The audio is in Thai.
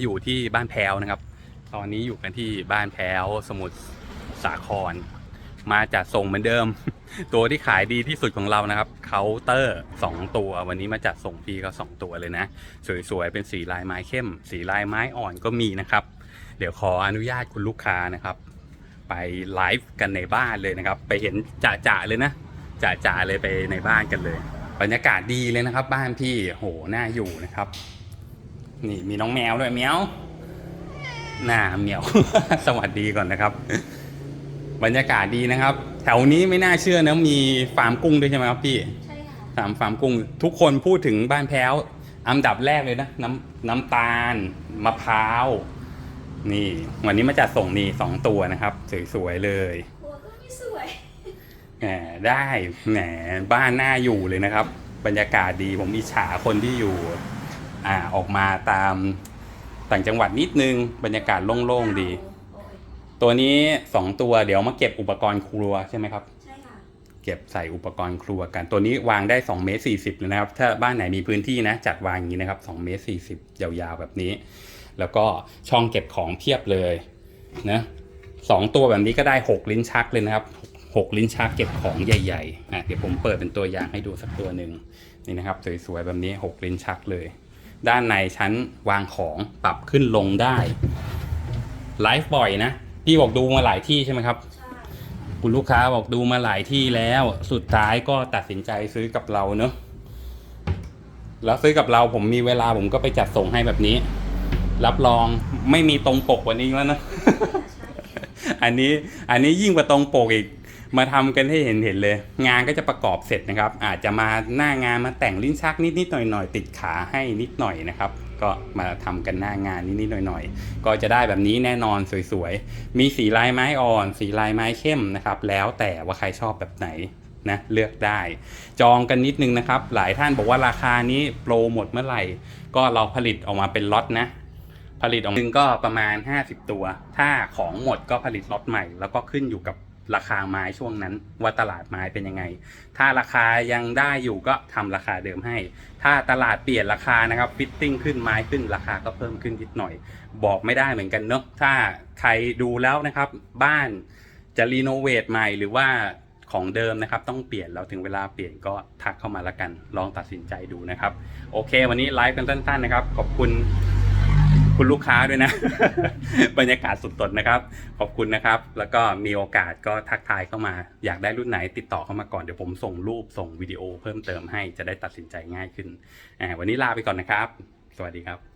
อยู่ที่บ้านแพ้วนะครับ ตอนนี้อยู่กันที่บ้านแพ้วสมุทรสาคร มาจัดส่งเหมือนเดิม ตัวที่ขายดีที่สุดของเรานะครับเคาน์เตอร์ 2 ตัว วันนี้มาจัดส่งพี่ก็ 2 ตัวเลยนะ สวยๆ เป็นสีลายไม้เข้ม สีลายไม้อ่อนก็มีนะครับ เดี๋ยวขออนุญาตคุณลูกค้านะครับ ไปไลฟ์กันในบ้านเลยนะครับ ไปเห็นจ่าๆเลยนะจ่าๆเลยไปในบ้านกันเลย บรรยากาศดีเลยนะครับ บ้านพี่โหน่าอยู่นะครับ นี่มีน้องแมวด้วยแมวหน้าแมวสวัสดีก่อนนะครับ บรรยากาศดีนะครับ แถวนี้ไม่น่าเชื่อนะมีฟาร์มกุ้งด้วยใช่ไหมครับพี่ใช่ค่ะฟาร์มฟาร์มกุ้ง ทุกคนพูดถึงบ้านแพ้ว อันดับแรกเลยนะ น้ำน้ำตาลมะพร้าว นี่ วันนี้มาจัดส่งนี่สองตัวนะครับ สวยๆเลยหัวก็ไม่สวยแหมได้แหมบ้านน่าอยู่เลยนะครับ บรรยากาศดีผมอิจฉาคนที่อยู่ อ่าออกมาตามต่างจังหวัดนิดนึงบรรยากาศโล่งๆดีโอ้ยตัวนี้สองตัวเดี๋ยวมาเก็บอุปกรณ์ครัวใช่ไหมครับใช่ค่ะเก็บใส่อุปกรณ์ครัวกัน ตัวนี้วางได้2เมตร40เลยนะครับ ถ้าบ้านไหนมีพื้นที่นะจัดวางอย่างนี้นะครับ2เมตร40 ยาวๆแบบนี้ แล้วก็ช่องเก็บของเพียบเลยนะสองตัวแบบนี้ก็ได้ 6 ลิ้นชักเลยนะครับ 6 ลิ้นชักเก็บของใหญ่ๆอะเดี๋ยวผมเปิดเป็นตัวอย่างให้ดูสักตัวหนึ่งนี่นะครับสวยๆแบบนี้ 6 ลิ้นชักเลย ด้านในชั้นวางของปรับขึ้นลงได้ไลฟ์บ่อยนะพี่บอกดูมาหลายที่ใช่ไหมครับใช่คุณลูกค้าบอกดูมาหลายที่แล้วสุดท้ายก็ตัดสินใจซื้อกับเราเนอะแล้วซื้อกับเราผมมีเวลาผมก็ไปจัดส่งให้แบบนี้ รับรองไม่มีตรงปกกว่านี้แล้วนะ อันนี้อันนี้ยิ่งกว่าตรงปกอีก มาทำกันให้เห็นเห็นเลย งานก็จะประกอบเสร็จนะครับ อาจจะมาหน้างานมาแต่งลิ้นชักนิดนิดๆหน่อยหน่อยๆติดขาให้นิดหน่อยนะครับ ก็มาทำกันหน้างานนิดนิดๆหน่อยหน่อยๆก็จะได้แบบนี้แน่นอนสวยๆ มีสีลายไม้อ่อน สีลายไม้เข้มนะครับ แล้วแต่ว่าใครชอบแบบไหนนะเลือกได้ จองกันนิดนึงนะครับ หลายท่านบอกว่าราคานี้โปรหมดเมื่อไหร่ ก็เราผลิตออกมาเป็นล็อตนะผลิตออกมาหนึ่งก็ประมาณ 50 ตัว ถ้าของหมดก็ผลิตล็อตใหม่ แล้วก็ขึ้นอยู่กับ ราคาไม้ช่วงนั้นว่าตลาดไม้เป็นยังไง ถ้าราคายังได้อยู่ก็ทำราคาเดิมให้ ถ้าตลาดเปลี่ยนราคานะครับฟิตติ้งขึ้นไม้ขึ้นราคาก็เพิ่มขึ้นนิดหน่อย บอกไม่ได้เหมือนกันเนอะถ้าใครดูแล้วนะครับ บ้านจะรีโนเวทใหม่หรือว่าของเดิมนะครับต้องเปลี่ยนแล้วถึงเวลาเปลี่ยนก็ทักเข้ามาละกัน ลองตัดสินใจดูนะครับ โอเค วันนี้ไลฟ์กันสั้นๆนะครับ ขอบคุณ คุณลูกค้าด้วยนะ บรรยากาศสดๆนะครับ ขอบคุณนะครับ แล้วก็มีโอกาสก็ทักทายเข้ามา อยากได้รุ่นไหนติดต่อเข้ามาก่อน เดี๋ยวผมส่งรูปส่งวิดีโอเพิ่มเติมให้จะได้ตัดสินใจง่ายขึ้นวันนี้ลาไปก่อนนะครับ สวัสดีครับ